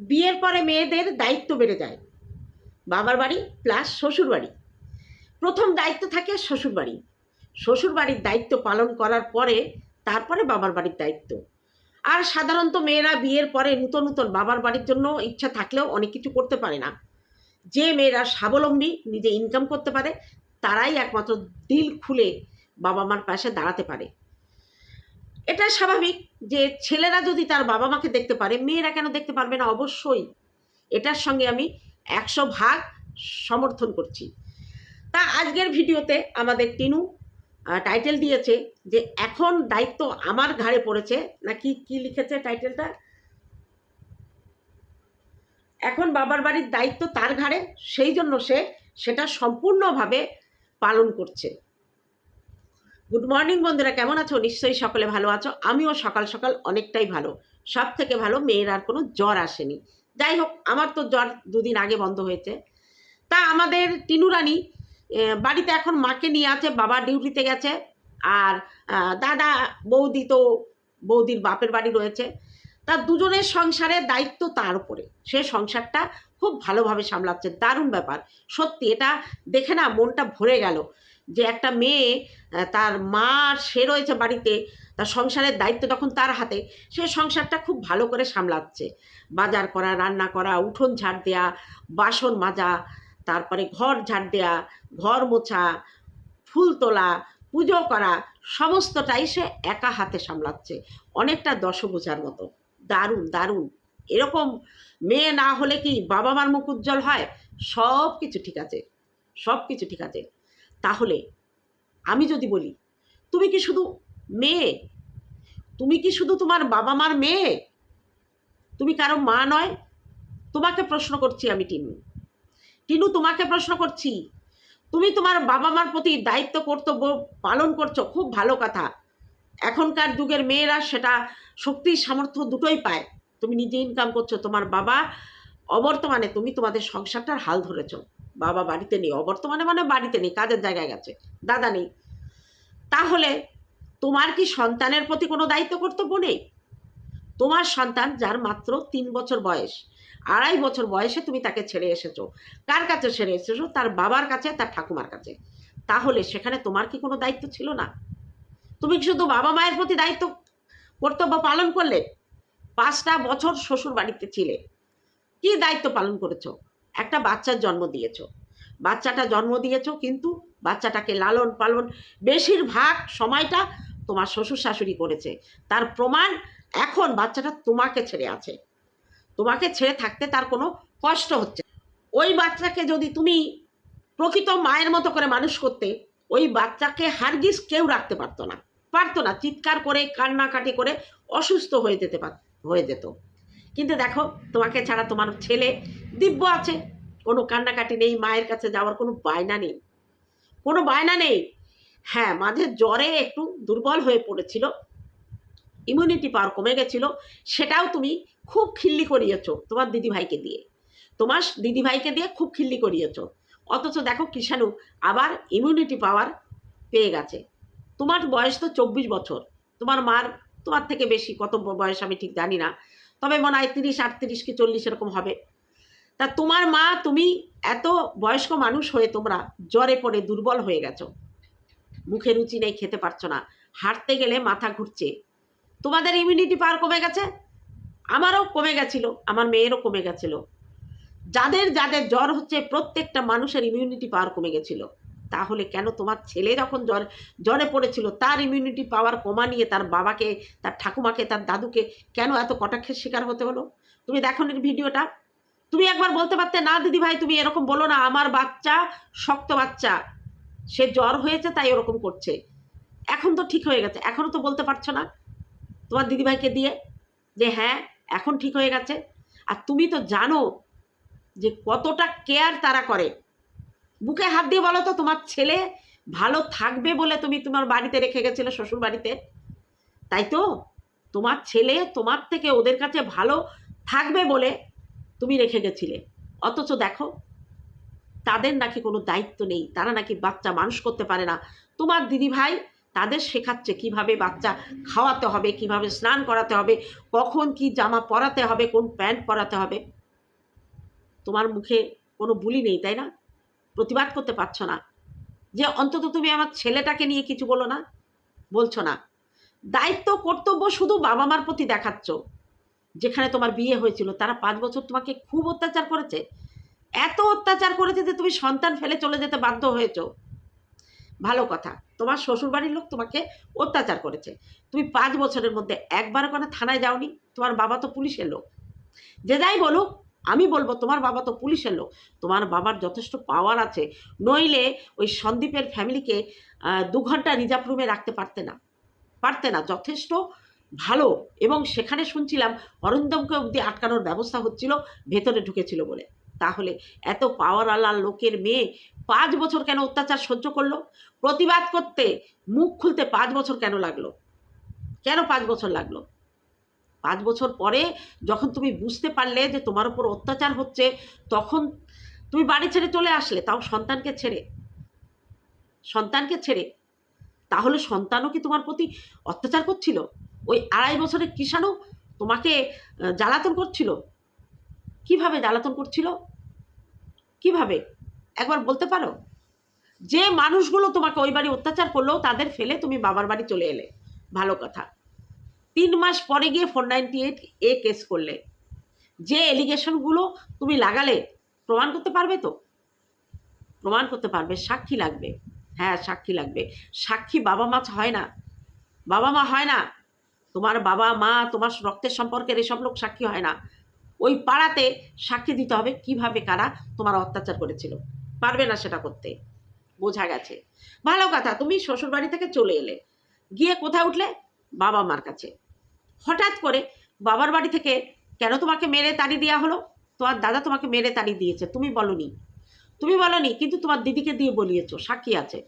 বিয়ের পরে মেয়েদের দায়িত্ব বেড়ে যায়। বাবার বাড়ি প্লাস শ্বশুর বাড়ি। প্রথম দায়িত্ব থাকে শ্বশুর বাড়ি। শ্বশুর বাড়ির দায়িত্ব পালন করার পরে তারপরে বাবার বাড়ির দায়িত্ব। আর সাধারণত মেয়েরা বিয়ের পরে নূতন নূতন বাবার বাড়ির জন্য ইচ্ছা থাকলেও অনেক কিছু করতে পারে না। যে মেয়েরা স্বাবলম্বী, নিজে ইনকাম করতে পারে, তারাই একমাত্র দিল খুলে বাবা মার পাশে দাঁড়াতে পারে। এটা স্বাভাবিক যে ছেলেরা যদি তার বাবা মাকে দেখতে পারে, মেয়েরা কেন দেখতে পারবে না? অবশ্যই। এটার সঙ্গে আমি একশো ভাগ সমর্থন করছি। তা আজকের ভিডিওতে আমাদের টিনু টাইটেল দিয়েছে যে এখন দায়িত্ব আমার ঘাড়ে পড়েছে। নাকি কি লিখেছে টাইটেলটা এখন বাবার বাড়ির দায়িত্ব তার ঘাড়ে, সেই জন্য সে সেটা সম্পূর্ণভাবে পালন করছে। গুড মর্নিং বন্ধুরা, কেমন আছো? নিশ্চয়ই সকলে ভালো আছো। আমিও সকাল সকাল অনেকটাই ভালো। সব থেকে ভালো, মেয়ের আর কোনো জ্বর আসেনি। যাই হোক, আমার তো জ্বর দুদিন আগে বন্ধ হয়েছে। তা আমাদের টিনু রানী বাড়িতে এখন মাকে নিয়ে আছে, বাবা ডিউটিতে গেছে, আর দাদা, বৌদি তো বৌদির বাপের বাড়ি রয়েছে। তার দুজনের সংসারের দায়িত্ব তার উপরে। সে সংসারটা খুব ভালোভাবে সামলাচ্ছে। দারুণ ব্যাপার। সত্যি, এটা দেখে না মনটা ভরে গেল। যে একটা মেয়ে তার মা সে রয়েছে বাড়িতে, তার সংসারের দায়িত্ব যখন তার হাতে। সে সংসারটা খুব ভালো করে সামলাচ্ছে। বাজার করা, রান্না করা, উঠোন ঝাড় দেয়া, বাসন মাজা, তারপরে ঘর ঝাড় দেয়া, ঘর মোছা, ফুল তোলা, পুজো করা, সমস্তটাই সে একা হাতে সামলাচ্ছে। অনেকটা দশভূজার মতো। দারুণ দারুণ। এরকম মেয়ে না হলে কি বাবা মার মুখ উজ্জ্বল হয়? সব কিছু ঠিক আছে। সব কিছু ঠিক আছে। তাহলে আমি যদি বলি, তুমি কি শুধু মেয়ে? তুমি কি শুধু তোমার বাবা মার মেয়ে? তুমি কারও মা নয়? তোমাকে প্রশ্ন করছি আমি টিনু। টিনু, তোমাকে প্রশ্ন করছি। তুমি তোমার বাবা মার প্রতি দায়িত্ব, কর্তব্য পালন করছ, খুব ভালো কথা। এখনকার যুগের মেয়েরা সেটা শক্তি, সামর্থ্য দুটোই পায়। তুমি নিজে ইনকাম করছ, তোমার বাবা অবর্তমানে তুমি তোমাদের সংসারটার হাল ধরেছো। বাবা বাড়িতে নেই, অবর্তমানে মানে বাড়িতে নেই, কাজের জায়গায় গেছে, দাদা নেই। তাহলে তোমার কি সন্তানের প্রতি কোনো দায়িত্ব কর্তব্য নেই? তোমার সন্তান যার মাত্র তিন বছর বয়স, আড়াই বছর বয়সে তুমি তাকে ছেড়ে এসেছ, কার কাছে ছেড়ে এসেছ? তার বাবার কাছে, তার ঠাকুমার কাছে। তাহলে সেখানে তোমার কি কোনো দায়িত্ব ছিল না? তুমি শুধু বাবা মায়ের প্রতি দায়িত্ব কর্তব্য পালন করলে? পাঁচটা বছর শ্বশুর বাড়িতে ছিলে। কি দায়িত্ব পালন করেছ? একটা বাচ্চার জন্ম দিয়েছ। বাচ্চাটা জন্ম দিয়েছ কিন্তু বাচ্চাটাকে লালন পালন বেশিরভাগ সময়টা তোমার শ্বশুর শাশুড়ি করেছে। তার প্রমাণ এখন বাচ্চাটা তোমাকে ছেড়ে আছে। তোমাকে ছেড়ে থাকতে তার কোনো কষ্ট হচ্ছে ওই বাচ্চাকে যদি তুমি প্রকৃত মায়ের মতো করে মানুষ করতে, ওই বাচ্চাকে হারগিস কেউ রাখতে পারতো না। পারতো না। চিৎকার করে, কান্নাকাটি করে অসুস্থ হয়ে যেতে পার, হয়ে যেত। কিন্তু দেখো, তোমাকে ছাড়া তোমার ছেলে দিব্য আছে। কোনো কান্নাকাটি নেই, মায়ের কাছে যাওয়ার কোনো বায়না নেই। কোনো বায়না নেই। হ্যাঁ মাঝে জ্বরে একটু দুর্বল হয়ে পড়েছিল ইমিউনিটি পাওয়ার কমে গেছিল, সেটাও তুমি খুব খিল্লি করিয়েছো তোমার দিদিভাইকে দিয়ে। তোমার দিদিভাইকে দিয়ে খুব খিল্লি করিয়েছো। অথচ দেখো কিষাণু আবার ইমিউনিটি পাওয়ার পেয়ে গেছে। তোমার বয়স তো চব্বিশ বছর। তোমার মার তোমার থেকে বেশি, কত বয়স আমি ঠিক জানি না। তবে মনে হয় তিরিশ, আটত্রিশ কি চল্লিশ এরকম হবে। তা তোমার মা, তুমি এত বয়স্ক মানুষ হয়ে তোমরা জ্বরে পড়ে দুর্বল হয়ে গেছো। মুখে রুচি নেই, খেতে পারছ না। হাঁটতে গেলে মাথা ঘুরছে। তোমাদের ইমিউনিটি পাওয়ার কমে গেছে? আমারও কমে গেছিল, আমার মেয়েরও কমে গেছিল। যাদের যাদের জ্বর হচ্ছে, প্রত্যেকটা মানুষের ইমিউনিটি পাওয়ার কমে গেছিল। তাহলে কেন তোমার ছেলে যখন জ্বর, জ্বরে পড়েছিল, তার ইমিউনিটি পাওয়ার কমা নিয়ে তার বাবাকে, তার ঠাকুমাকে, তার দাদুকে কেন এত কটাক্ষের শিকার হতে হলো? তুমি দেখো ভিডিওটা। তুমি একবার বলতে পারতে, না দিদি ভাই তুমি এরকম বলো না, আমার বাচ্চা শক্ত বাচ্চা। সে জ্বর হয়েছে, তাই ওরকম করছে। এখন তো ঠিক হয়ে গেছে এখনও তো বলতে পারছ না তোমার দিদিভাইকে দিয়ে যে হ্যাঁ এখন ঠিক হয়ে গেছে। আর তুমি তো জানো যে কতটা কেয়ার তারা করে। বুকে হাত দিয়ে বলো তো, তোমার ছেলে ভালো থাকবে বলে তুমি তোমার বাড়িতে রেখে গেছিলে, শ্বশুর বাড়িতে? তাই তো? তোমার ছেলে তোমার থেকে ওদের কাছে ভালো থাকবে বলে তুমি রেখে গেছিলে। অথচ দেখো, তাদের নাকি কোনো দায়িত্ব নেই, তারা নাকি বাচ্চা মানুষ করতে পারে না। তোমার দিদিভাই তাদের শেখাচ্ছে কীভাবে বাচ্চা খাওয়াতে হবে, কীভাবে স্নান করাতে হবে, কখন কি জামা পরাতে হবে, কোন প্যান্ট পরাতে হবে। তোমার মুখে কোনো বুলি নেই, তাই না? প্রতিবাদ করতে পারছ না। যে অন্তত তুমি আমার ছেলেটাকে নিয়ে কিছু বলো না, বলছো না। দায়িত্ব, কর্তব্য শুধু বাবা মার প্রতি দেখাচ্ছ। যেখানে তোমার বিয়ে হয়েছিল, তারা পাঁচ বছর তোমাকে খুব অত্যাচার করেছে। এত অত্যাচার করেছে যে তুমি সন্তান ফেলে চলে যেতে বাধ্য হয়েছো। ভালো কথা, তোমার শ্বশুরবাড়ির লোক তোমাকে অত্যাচার করেছে। তুমি পাঁচ বছরের মধ্যে একবার ওখানে থানায় যাওনি, তোমার বাবা তো পুলিশের লোক। যে যাই বলুক আমি বলব, তোমার বাবা তো পুলিশের লোক, তোমার বাবার যথেষ্ট পাওয়ার আছে। নইলে ওই সন্দীপের ফ্যামিলিকে দু ঘণ্টা রিজার্ভ রুমে রাখতে পারতে না পারতে না। যথেষ্ট ভালো। এবং সেখানে শুনছিলাম অরিন্দমকে অবধি আটকানোর ব্যবস্থা হচ্ছিল, ভেতরে ঢুকেছিল বলে। তাহলে এত পাওয়ারওয়ালা লোকের মেয়ে পাঁচ বছর কেন অত্যাচার সহ্য করল? প্রতিবাদ করতে মুখ খুলতে পাঁচ বছর কেন লাগল? কেন পাঁচ বছর লাগল? পাঁচ বছর পরে যখন তুমি বুঝতে পারলে যে তোমার উপর অত্যাচার হচ্ছে, তখন তুমি বাড়ি ছেড়ে চলে আসলে, তাও সন্তানকে ছেড়ে। সন্তানকে ছেড়ে। তাহলে সন্তানও কি তোমার প্রতি অত্যাচার করছিল? ওই আড়াই বছরের কিষাণও তোমাকে জ্বালাতন করছিল? কীভাবে জ্বালাতন করছিল? কীভাবে? একবার বলতে পারো? যে মানুষগুলো তোমাকে ওই বাড়ি অত্যাচার করল, তাদের ফেলে তুমি বাবার বাড়ি চলে এলে। ভালো কথা। তিন মাস পরে গিয়ে four ninety eight A case করলে। যে এলিগেশনগুলো তুমি লাগালে, প্রমাণ করতে পারবে তো? প্রমাণ করতে পারবে, সাক্ষী লাগবে। হ্যাঁ সাক্ষী লাগবে। সাক্ষী বাবা মা হয় না। বাবা মা হয় না। তোমার বাবা মা, তোমার রক্তের সম্পর্কের এসব লোক সাক্ষী হয় না। ওই পাড়াতে সাক্ষী দিতে হবে কীভাবে কারা তোমার অত্যাচার করেছিল। পারবে না সেটা করতে। বোঝা গেছে। ভালো কথা, তুমি শ্বশুর বাড়ি থেকে চলে এলে। গিয়ে কোথায় উঠলে? বাবা মার কাছে। হঠাৎ করে বাবার বাড়ি থেকে, কেন তোমাকে মেরে তাড়ি দেওয়া হলো? তোমার দাদা তোমাকে মেরে তাড়ি দিয়েছে, তুমি বলনি। তুমি বলনি, কিন্তু তোমার দিদিকে দিয়ে বলিয়েছো, সাক্ষী আছে।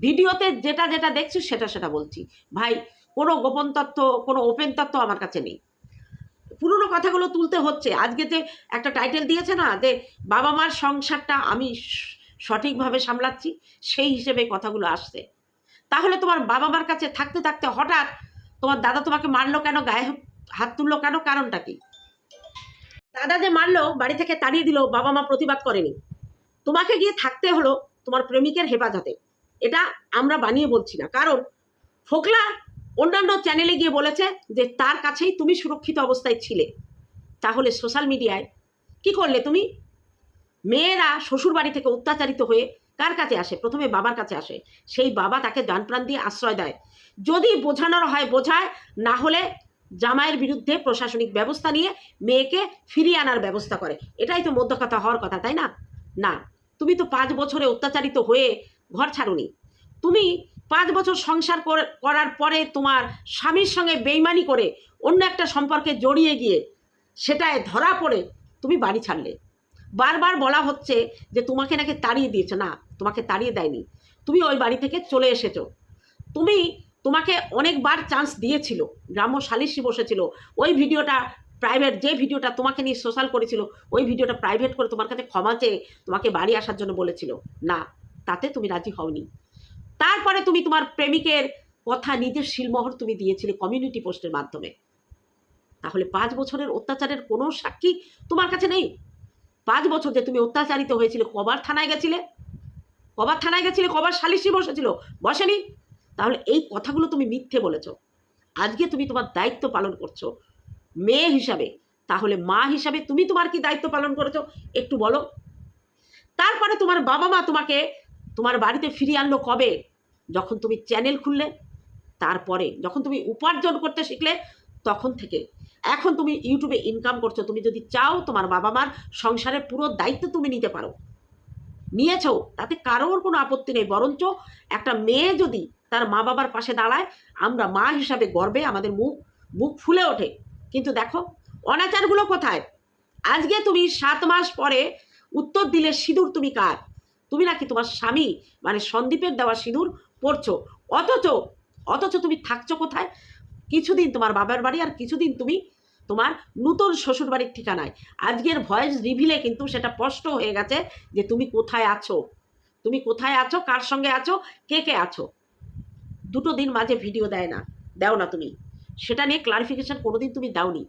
ভিডিওতে যেটা যেটা দেখছি, সেটা সেটা বলছি। ভাই, কোনো গোপন তথ্য কোনো ওপেন তথ্য আমার কাছে নেই। পুরনো কথাগুলো তুলতে হচ্ছে। আজকে যে একটা টাইটেল দিয়েছে না, যে বাবা মার সংসারটা আমি সঠিকভাবে সামলাচ্ছি, সেই হিসেবে কথাগুলো আসছে। তাহলে তোমার বাবা মার কাছে থাকতে থাকতে হঠাৎ তোমার দাদা তোমাকে মারলো কেন? গায়ে হাত তুললো কেন? কারণটা কি? দাদা যে মারলো, বাড়ি থেকে তাড়িয়ে দিল, বাবা মা প্রতিবাদ করেনি। তোমাকে গিয়ে থাকতে হলো তোমার প্রেমিকের হেফাজতে। এটা আমরা বানিয়ে বলছি না। কারণ ফোকলা অন্যান্য চ্যানেলে গিয়ে বলেছে যে, তার কাছেই তুমি সুরক্ষিত অবস্থায় ছিলে। তাহলে সোশ্যাল মিডিয়ায় কি করলে তুমি? মেয়েরা শ্বশুর বাড়ি থেকে অত্যাচারিত হয়ে কার কাছে আসে? প্রথমে বাবার কাছে আসে। সেই বাবা তাকে প্রাণ দিয়ে আশ্রয় দেয়। যদি বোঝানোর হয় বোঝায়, না হলে জামাইয়ের বিরুদ্ধে প্রশাসনিক ব্যবস্থা নিয়ে মেয়েকে ফিরিয়ে আনার ব্যবস্থা করে। এটাই তো মধ্যকথা হওয়ার কথা, তাই না? না, তুমি তো পাঁচ বছরে অত্যাচারিত হয়ে ঘর ছাড়ুনি। তুমি পাঁচ বছর সংসার কর- করার পরে তোমার স্বামীর সঙ্গে বেইমানি করে অন্য একটা সম্পর্কে জড়িয়ে গিয়ে সেটায় ধরা পড়ে তুমি বাড়ি ছাড়লে। বারবার বলা হচ্ছে যে তোমাকে নাকি তাড়িয়ে দিয়েছে। না, তোমাকে তাড়িয়ে দেয়নি। তুমি ওই বাড়ি থেকে চলে এসেছ। তুমি তোমাকে অনেকবার চান্স দিয়েছিল, গ্রাম্য সালিশি বসেছিল। ওই ভিডিওটা প্রাইভেট যে ভিডিওটা তোমাকে নিয়ে সোশ্যাল করেছিল, ওই ভিডিওটা প্রাইভেট করে তোমার কাছে ক্ষমা চেয়ে তোমাকে বাড়ি আসার জন্য বলেছিল। না, তাতে তুমি রাজি হওনি। তারপরে তুমি তোমার প্রেমিকের কথা নিজের শিলমোহর তুমি দিয়েছিলে কমিউনিটি পোস্টের মাধ্যমে। তাহলে পাঁচ বছরের অত্যাচারের কোনো সাক্ষী তোমার কাছে নেই? পাঁচ বছর যে তুমি অত্যাচারিত হয়েছিলে, কবার থানায় গেছিলে? কবার থানায় গেছিলে, কবার সালিশি বসেছিল? বসেনি? তাহলে এই কথাগুলো তুমি মিথ্যে বলেছ। আজকে তুমি তোমার দায়িত্ব পালন করছ মেয়ে হিসাবে। তাহলে মা হিসাবে তুমি তোমার কি দায়িত্ব পালন করেছ একটু বলো। তারপরে তোমার বাবা মা তোমাকে তোমার বাড়িতে ফিরিয়ে আনলো কবে? যখন তুমি চ্যানেল খুললে, তারপরে যখন তুমি উপার্জন করতে শিখলে, তখন থেকে। এখন তুমি ইউটিউবে ইনকাম করছ, তুমি যদি চাও তোমার বাবা মার সংসারের পুরো দায়িত্ব তুমি নিতে পারো। নিয়েছো, তাতে কারোর কোনো আপত্তি নেই, বরঞ্চ একটা মেয়ে যদি তার মা বাবার পাশে দাঁড়ায়। আমরা মা হিসাবে গর্বে আমাদের মুখ বুক ফুলে ওঠে। কিন্তু দেখো, অনাচারগুলো কোথায়? আজকে তুমি সাত মাস পরে উত্তর দিলে সিঁদুর তুমি কার? তুমি নাকি তোমার স্বামী মানে সন্দীপের দেওয়া সিঁদুর পড়ছো অথচ অথচ তুমি থাকছো কোথায়? কিছুদিন তোমার বাবার বাড়ি আর কিছুদিন তুমি তোমার নতুন শ্বশুর বাড়ির ঠিকানায়। আজকের ভয়েস রিভিলে কিন্তু সেটা স্পষ্ট হয়ে গেছে যে তুমি কোথায় আছো? তুমি কোথায় আছো? কার সঙ্গে আছো? কে কে আছো? দুটো দিন মাঝে ভিডিও দেয় না, দাও না তুমি। সেটা নিয়ে ক্লারিফিকেশন কোনোদিন তুমি দাওনি।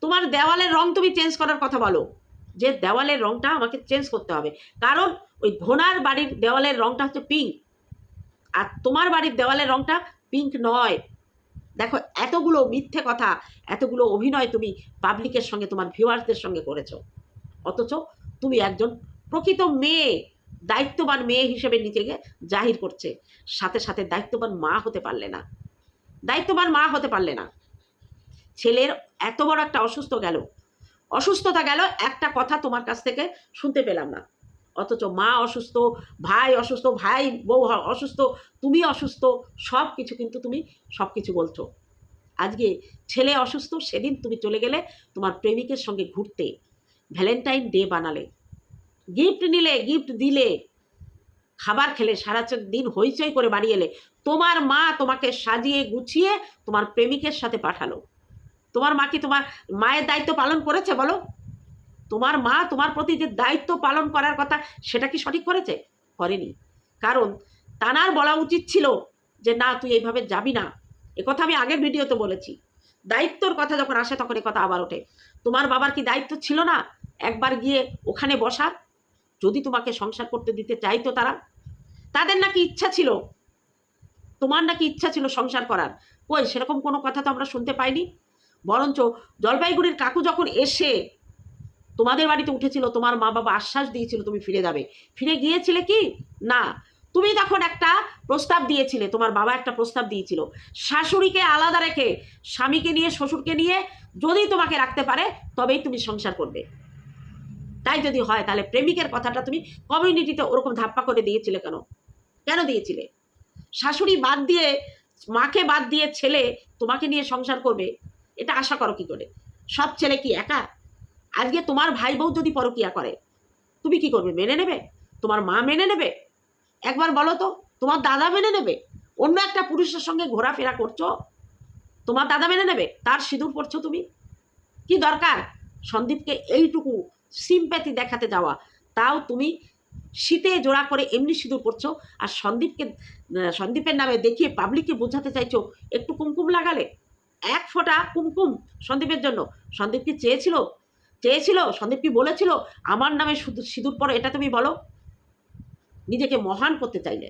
তোমার দেওয়ালের রং তুমি চেঞ্জ করার কথা বলো। যে দেওয়ালের রংটা আমাকে চেঞ্জ করতে হবে। কারণ ওই ঘোনার বাড়ির দেওয়ালের রংটা হচ্ছে পিঙ্ক আর তোমার বাড়ির দেওয়ালের রংটা পিঙ্ক নয়। দেখো, এতগুলো মিথ্যে কথা, এতগুলো অভিনয় তুমি পাবলিকের সঙ্গে, তোমার ভিউয়ার্সদের সঙ্গে করেছ। অথচ তুমি একজন প্রকৃত মেয়ে। দায়িত্ববান মেয়ে হিসেবে নিজেকে জাহির করছে। সাথে সাথে দায়িত্ববান মা হতে পারলে না। দায়িত্ববান মা হতে পারলে না। ছেলের এত বড় একটা অসুস্থ গেল। অসুস্থতা গেল, একটা কথা তোমার কাছ থেকে শুনতে পেলাম না। অথচ মা অসুস্থ, ভাই অসুস্থ, ভাই বউ অসুস্থ, তুমি অসুস্থ, সব কিছু কিন্তু তুমি সব কিছু বলছো। আজকে ছেলে অসুস্থ, সেদিন তুমি চলে গেলে তোমার প্রেমিকের সঙ্গে ঘুরতে। ভ্যালেন্টাইন ডে বানালে। গিফট নিলে গিফট দিলে, খাবার খেলে সারা দিন হইচই করে বাড়ি এলে। তোমার মা তোমাকে সাজিয়ে গুছিয়ে তোমার প্রেমিকের সাথে পাঠালো। তোমার মা কি তোমার মায়ের দায়িত্ব পালন করেছে বলো? তোমার মা তোমার প্রতি যে দায়িত্ব পালন করার কথা, সেটা কি সঠিক করেছে? করেনি। কারণ তানার বলা উচিত ছিল যে, না, তুই এইভাবে যাবি না। কথা আমি আগের ভিডিওতে বলেছি। দায়িত্বর কথা যখন আসে, তখন কথা আবার ওঠে। তোমার বাবার কি দায়িত্ব ছিল না? একবার গিয়ে ওখানে বসার যদি তোমাকে সংসার করতে দিতে চাইতো তারা, তাদের নাকি ইচ্ছা ছিল, তোমার নাকি ইচ্ছা ছিল সংসার করার। কই, সেরকম কোনো কথা তো আমরা শুনতে পাইনি। বরঞ্চ জলপাইগুড়ির কাকু যখন এসে তোমাদের বাড়িতে উঠেছিল, তোমার মা বাবা আশ্বাস দিয়েছিল তুমি ফিরে যাবে। ফিরে গিয়েছিলে কি? না। তুমি তখন একটা প্রস্তাব দিয়েছিলে, তোমার বাবা একটা প্রস্তাব দিয়েছিল। শাশুড়িকে আলাদা রেখে, স্বামীকে নিয়ে, শ্বশুরকে নিয়ে যদি তোমাকে রাখতে পারে, তবেই তুমি সংসার করবে। তাই যদি হয়, তাহলে প্রেমিকের কথাটা তুমি কমিউনিটিতে ওরকম ধাপ্পা করে দিয়েছিলে কেন? কেন দিয়েছিলে? শাশুড়ি বাদ দিয়ে, মাকে বাদ দিয়ে ছেলে তোমাকে নিয়ে সংসার করবে? এটা আশা করো কি করে? সব ছেলে কি একা? আজকে তোমার ভাই বউ যদি পরকিয়া করে, তুমি কি করবে? মেনে নেবে? তোমার মা মেনে নেবে? একবার বলো তো, তোমার দাদা মেনে নেবে? অন্য একটা পুরুষের সঙ্গে ঘোরাফেরা করছ? তোমার দাদা মেনে নেবে? তার সিঁদুর পড়ছো তুমি? কি দরকার? সন্দীপকে এইটুকু সিম্প্যাথি দেখাতে যাওয়া। তাও তুমি শীতে জোড়া করে এমনি সিঁদুর পড়ছো আর সন্দীপকে সন্দীপের নামে দেখিয়ে পাবলিককে বোঝাতে চাইছো, একটু কুমকুম লাগালে? এক ফোঁটা কুমকুম সন্দীপের জন্য। সন্দীপ কি চেয়েছিল? চেয়েছিল? সন্দীপ কি বলেছিল? আমার নামে সিঁদুর পরো, এটা তুমি বলো? নিজেকে মহান করতে চাইলে।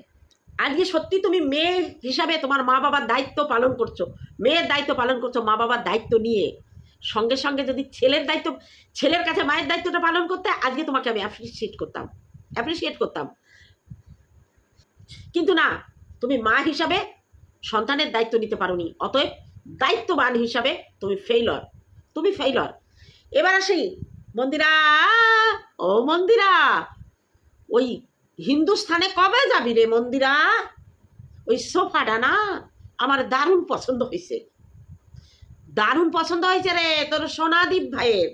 আজকে সত্যি তুমি মেয়ে হিসাবে তোমার মা বাবার দায়িত্ব পালন করছ। মেয়ের দায়িত্ব পালন করছ মা বাবার দায়িত্ব নিয়ে। সঙ্গে সঙ্গে যদি ছেলের দায়িত্ব, ছেলের কাছে মায়ের দায়িত্বটা পালন করতে, আজকে তোমাকে আমি অ্যাপ্রিসিয়েট করতাম অ্যাপ্রিসিয়েট করতাম। কিন্তু না, তুমি মা হিসাবে সন্তানের দায়িত্ব নিতে পারোনি, অতএব দায়িত্ববান হিসাবে তুমি ফেইলর তুমি ফেইলর এবার আসি, মন্দিরা, ও মন্দিরা, ওই হিন্দুস্থানে কবে যাবি রে মন্দিরা? ওই সোফাটা না, আমার দারুণ পছন্দ হয়েছে দারুণ পছন্দ হয়েছে রে, তোর সোনাদীপ ভাইয়ের।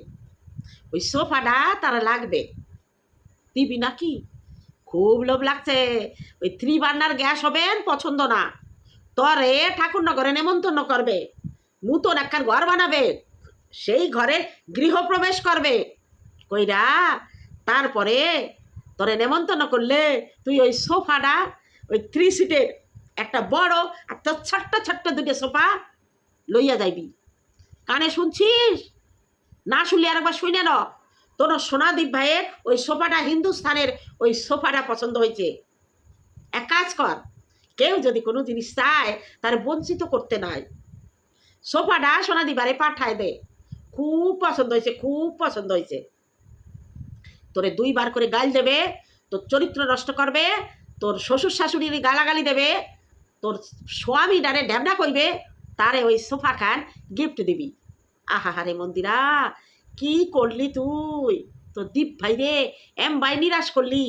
ওই সোফাটা তারা লাগবে। দিবি নাকি? খুব লোভ লাগছে। ওই থ্রি বার্নার গ্যাস হবেন পছন্দ না। তরে ঠাকুরনগরে নেমন্তন্ন করবে। নূতন একখান ঘর বানাবে। সেই ঘরে গৃহপ্রবেশ করবে। কইরা তারপরে তোরে নেমন্তন্ন করলে তুই ওই সোফাটা, ওই থ্রি সিটের একটা বড় আর তোর ছোট্ট ছোট্ট দুটো সোফা লইয়া যাইবি। কানে শুনছিস? না শুনলে আরেকবার শুনে ন তোর সোনাদীপ ভাইয়ের ওই সোফাটা হিন্দুস্থানের ওই সোফাটা পছন্দ হয়েছে। এক কাজ কর, কেউ যদি কোনো জিনিস চায়, তার বঞ্চিত করতে নাই সোফাটা সোনাদীপারে পাঠায় দে। খুব পছন্দ হয়েছে, খুব পছন্দ হয়েছে। তোরে দুইবার করে গাল দেবে, তোর চরিত্র নষ্ট করবে, তোর শ্বশুর শাশুড়ির গালাগালি দেবে, তোর স্বামী ডারে ড্যাবনা করবে, তারে ওই সোফা খান গিফট দিবি। আহা হারে মন্দিরা, কি করলি তুই? তোর দীপ ভাই রে এম ভাই নিরাশ করলি।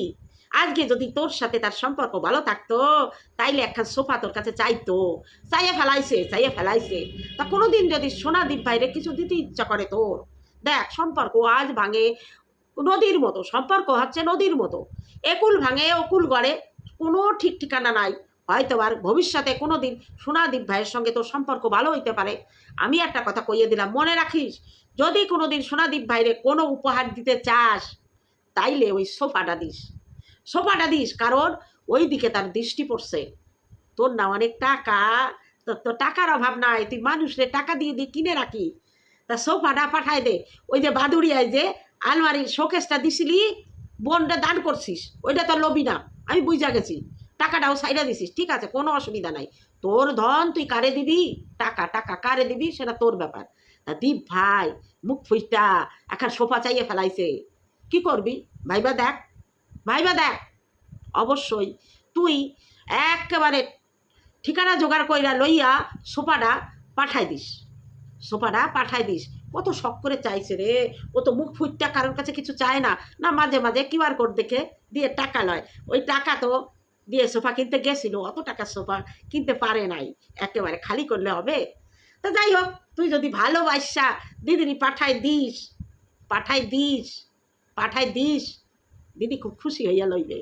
আজকে যদি তোর সাথে তার সম্পর্ক ভালো থাকতো, তাইলে একখান সোফা তোর কাছে চাইতো। চাইয়ে ফেলাইছে চাইয়ে ফেলাইছে। তা কোনোদিন যদি সোনা দীপ ভাইরে কিছু দিতে ইচ্ছা করে তোর, দেখ সম্পর্ক আজ ভাঙে নদীর মতো, সম্পর্ক হচ্ছে নদীর মতো। একুল ভাঙে, অকুল গড়ে, কোনো ঠিক ঠিকানা নাই। হয়তো আর ভবিষ্যতে কোনো দিন সোনাদীপ ভাইয়ের সঙ্গে তোর সম্পর্ক ভালো হইতে পারে। আমি একটা কথা কইয়ে দিলাম, মনে রাখিস, যদি কোনো দিন সোনাদীপ ভাইরে কোনো উপহার দিতে চাস, তাইলে ওই সোফাটা দিস। সোফাটা দিস, কারণ ওই দিকে তার দৃষ্টি পড়ছে। তোর না অনেক টাকা তোর তো টাকার অভাব নাই, তুই মানুষরে টাকা দিয়ে দিয়ে কিনে রাখি। তা সোফাটা পাঠায় দে। ওই যে বাদুড়িয়ায় যে আলমারির শোকেসটা দিছিলি, বোনটা দান করছিস, ওইটা তো লবি না, আমি বুঝা গেছি। টাকাটাও সাইডা দিছিস, ঠিক আছে? কোনো অসুবিধা নাই। তোর ধন তুই কারে দিবি? টাকা টাকা কারে দিবি? সেটা তোর ব্যাপার। তা দীপ ভাই, মুখ ফুইটা, এখন সোফা চাইয়ে ফেলাইছে। কি করবি? ভাইবা দেখ ভাইবা দেখ। অবশ্যই। তুই একেবারে ঠিকানা জোগাড় কইরা লইয়া সোফাটা পাঠাই দিস। সোফাটা পাঠাই দিস। কত শখ করে চাইছে রে। ও তো মুখ ফুটটা কারোর কাছে কিছু চায় না। না, মাঝে মাঝে কিউআর কোড দেখে দিয়ে টাকা লয়। ওই টাকা তো দিয়ে সোফা কিনতে গেছিল, অত টাকার সোফা কিনতে পারে নাই, একেবারে খালি করলে হবে। তো যাই হোক, তুই যদি ভালোবাসা দিদিনি পাঠাই দিস পাঠাই দিস পাঠাই দিস, দিদি খুব খুশি হইয়া লইবে।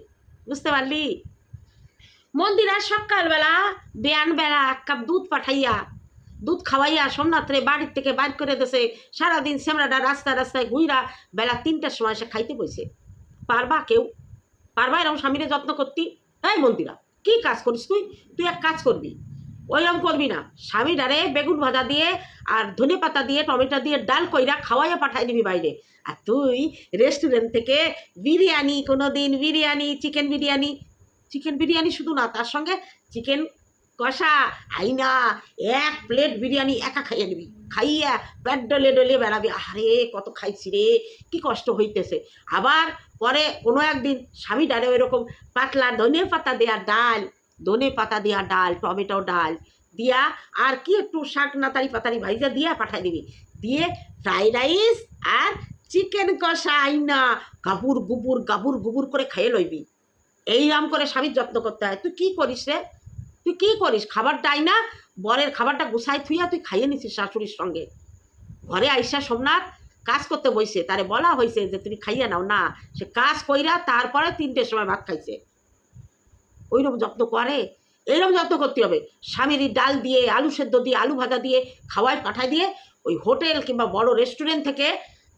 বুঝতে পারলি? মন্দিরা সকালবেলা বেলা এক কাপ দুধ পাঠাইয়া, দুধ খাওয়াইয়া সোমনাথরে বাড়ির থেকে বাইর করে দেছে। সারাদিন সেমরাটা রাস্তায় রাস্তায় ঘুইরা বেলা তিনটার সময় সে খাইতে বসে পারবা কেউ? পারবা এরকম স্বামীরে যত্ন করতি? এই মন্দিরা, কি কাজ করিস তুই? তুই এক কাজ করবি। ওইরকম করবি না। স্বামী ডারে বেগুন ভাজা দিয়ে আর ধনে পাতা দিয়ে, টমেটো দিয়ে ডাল কইরা খাওয়াইয়া পাঠাই দিবি বাইরে। আর তুই রেস্টুরেন্ট থেকে বিরিয়ানি কোনো দিন বিরিয়ানি চিকেন বিরিয়ানি চিকেন বিরিয়ানি শুধু না, তার সঙ্গে চিকেন কষা, আইনা, এক প্লেট বিরিয়ানি একা খাইয়ে নিবি। খাইয়া পেট ডলে ডলে বেড়াবি। আরে কত খাইছি রে, কি কষ্ট হইতেছে। আবার পরে কোনো একদিন স্বামী ডালে ওইরকম পাতলা ধনে পাতা দেওয়া ডাল, ধনে পাতা দেওয়া ডাল, টমেটো ডাল দিয়া আর কি একটু শাক, নাতারি পাতারি ভাইজা দিয়া পাঠাই দিবি। দিয়ে ফ্রাইড রাইস আর চিকেন কষা আইনা গাবুর গুবুর গাবুর গুবুর করে খাইয়ে লইবি। এইরাম করে স্বামীর যত্ন করতে হয়। তুই কি করিস রে? তুই কি করিস? খাবারটা আই না বরের খাবারটা গুছাই থুইয়া তুই খাইয়ে নিছিস শাশুড়ির সঙ্গে। ঘরে আইসা সোমনাথ কাজ করতে বইছে, তারে বলা হয়েছে যে তুমি খাইয়া নাও, না, সে কাজ কইরা তারপরে তিনটের সময় ভাত খাইছে। ওইরকম যত্ন করে, এইরকম যত্ন করতে হবে। স্বামীর ডাল দিয়ে, আলু সেদ্ধ দিয়ে, আলু ভাজা দিয়ে খাওয়াই পাঠাই দিয়ে, ওই হোটেল কিংবা বড় রেস্টুরেন্ট থেকে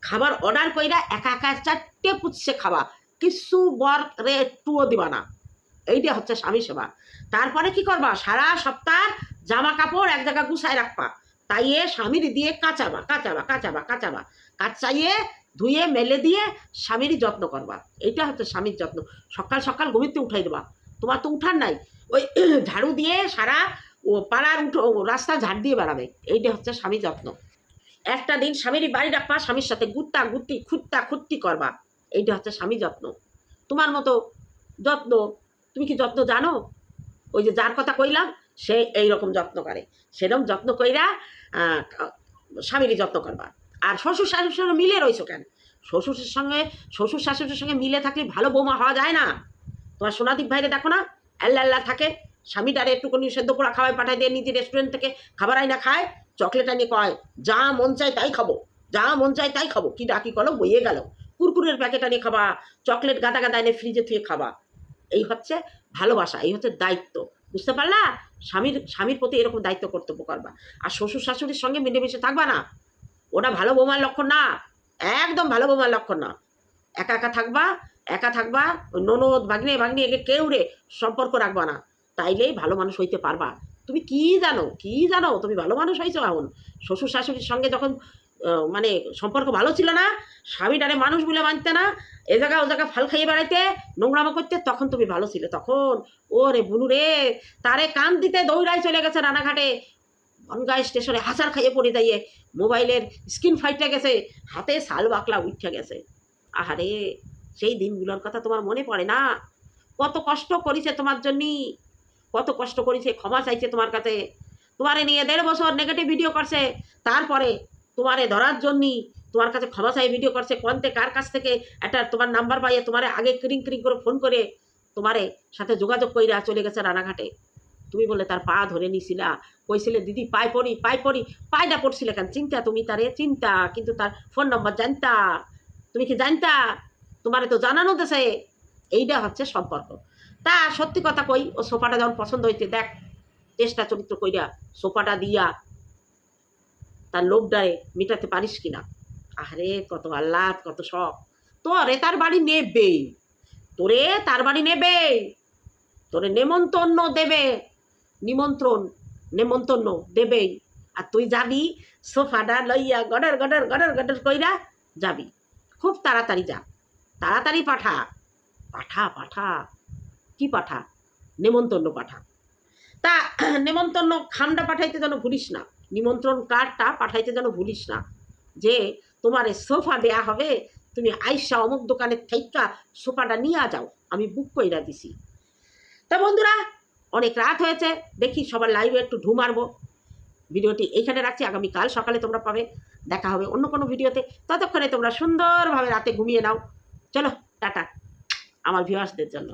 খাবার অর্ডার কইরা একা একা চারটে পুচ্ছে খাওয়া। কিছু বর রে একটুও দিবা না। এইটা হচ্ছে স্বামী সেবা। তারপরে কি করবা? সারা সপ্তাহ জামা কাপড় এক জায়গায় গুছায় রাখবা। তাইয়ে স্বামীর দিয়ে কাঁচাবা কাঁচাবা কাঁচাবা কাঁচাবা। কাঁচাইয়ে ধুয়ে, মেলে দিয়ে স্বামীরই যত্ন করবা। এইটা হচ্ছে স্বামীর যত্ন। সকাল সকাল গভীরতে উঠাই দেবা। তোমার তো উঠার নাই। ওই ঝাড়ু দিয়ে সারা ও পাড়ার উঠো রাস্তা ঝাড় দিয়ে বেড়াবে। এইটা হচ্ছে স্বামী যত্ন। একটা দিন স্বামীরই বাড়ি রাখবা, স্বামীর সাথে গুত্তা, গুত্তি, খুঁত্তা, খুত্তি করবা। এইটা হচ্ছে স্বামী যত্ন। তোমার মতো যত্ন, তুমি কি যত্ন জানো? ওই যে যার কথা কইলাম সে এই রকম যত্ন করে। সেরকম যত্ন কইরা স্বামীরই যত্ন করবা। আর শ্বশুর শাশুড়ির সঙ্গে মিলে রইছো কেন? শ্বশুরের সঙ্গে, শ্বশুর শাশুড়ির সঙ্গে মিলে থাকলে ভালো বৌমা হওয়া যায় না। তোমার সোনাদীপ ভাইরে দেখো না আল্লাহ আল্লাহ থাকে, স্বামীটারে একটুখানি সেদ্ধ করা খাওয়াই পাঠায় দিয়ে নিজে রেস্টুরেন্ট থেকে খাবার আইনা খায় চকলেট আনিয়ে কয়, যা মন চায় তাই খাব, যা মন চায় তাই খাব, কি ডাকি কলো, বইয়ে গেল। কুরকুরের প্যাকেট আনিয়ে খাবা চকলেট গাদা গাদা এনে ফ্রিজে থুয়ে খাবা। এই হচ্ছে ভালোবাসা, এই হচ্ছে দায়িত্ব, বুঝতে পারলা? স্বামীর স্বামীর প্রতি এরকম দায়িত্ব কর্তব্য করবা। আর শ্বশুর শাশুড়ির সঙ্গে মিলেমিশে থাকবা না। ওটা ভালো বৌমার লক্ষণ না। একদম ভালো বৌমার লক্ষণ না। একা একা থাকবা একা থাকবা ননদ, ভাগ্নে ভাগ্নি একে কেউ রে সম্পর্ক রাখবা না। তাইলেই ভালো মানুষ হইতে পারবা। তুমি কি জানো? কি জানো? তুমি ভালো মানুষ হয়েছো এখন। শ্বশুর শাশুড়ির সঙ্গে যখন মানে সম্পর্ক ভালো ছিল না, স্বামীটারে মানুষ বলে মানতে না, এ জায়গা ও জায়গা ফাল খাইয়ে বেড়াইতে, নোংরামো করতে, তখন তুমি ভালো ছিলে, তখন ও রে বুনু রে, তারে কান দিতে দৌড়াই চলে গেছে রানাঘাটে বনগাঁ স্টেশনে হাসার খাইয়ে পড়ে যাইয়ে মোবাইলের স্ক্রিন ফাইটে গেছে, হাতে শাল বাকলা উঠে গেছে। আহারে, সেই দিনগুলোর কথা তোমার মনে পড়ে না? কত কষ্ট করেছে তোমার জন্যই কত কষ্ট করেছে, ক্ষমা চাইছে তোমার কাছে। তোমারে নিয়ে দেড় বছর নেগেটিভ ভিডিও করছে, তারপরে তোমারে ধরার জন্যই তোমার কাছে ক্ষমা চাই ভিডিও করছে, কোনতে, কার কাছ থেকে, একটা তোমার নাম্বার পাইয়ে তোমারে আগে ক্রিং ক্রিং করে ফোন করে তোমারে সাথে যোগাযোগ কইরা চলে গেছে রানাঘাটে। তুমি বলে তার পা ধরে নিছিলা। কইছিলে, দিদি পাই পড়ি পাই পড়ি। পায়টা পড়ছিলে কেন? চিন্তা তুমি তারে? চিন্তা, কিন্তু তার ফোন নম্বর জানতা। তুমি কি জানতা? তোমারে তো জানানো দেছে এইটা হচ্ছে সম্পর্ক। তা সত্যি কথা কই, ও সোফাটা যখন পছন্দ হইতে দেখ, চেষ্টা চরিত্র কইরা সোফাটা দিয়া তার লোভটারে মেটাতে পারিস কি না আরে কত আহ্লাদ, কত শখ। তোরে তার বাড়ি নেবেই। তোরে তার বাড়ি নেবে তোরে নেমন্তন্ন দেবে। নিমন্ত্রণ, নেমন্তন্ন দেবেই। আর তুই যাবি সোফাটা লইয়া গডর গডর গডর গডর কইরা যাবি। খুব তাড়াতাড়ি যা। তাড়াতাড়ি পাঠা। পাঠা পাঠা। কি পাঠা? নেমন্তন্ন পাঠা। তা, নেমন্তন্ন খামটা পাঠাইতে যেন ভুলিস না। নিমন্ত্রণ কার্ডটা পাঠাইতে যেন ভুলিস না। যে তোমার সোফা দেয়া হবে, তুমি আইসা অমুক দোকানের থেইকা সোফাটা নিয়ে যাও, আমি বুক কইরা দিছি। তা বন্ধুরা, অনেক রাত হয়েছে, দেখি সবার লাইভে একটু ঢু মারবো। ভিডিওটি এইখানে রাখছি আগামীকাল সকালে তোমরা পাবে, দেখা হবে অন্য কোনো ভিডিওতে। ততক্ষণে তোমরা সুন্দরভাবে রাতে ঘুমিয়ে নাও। চলো, টাটা, আমার ভিউয়ার্সদের জন্য।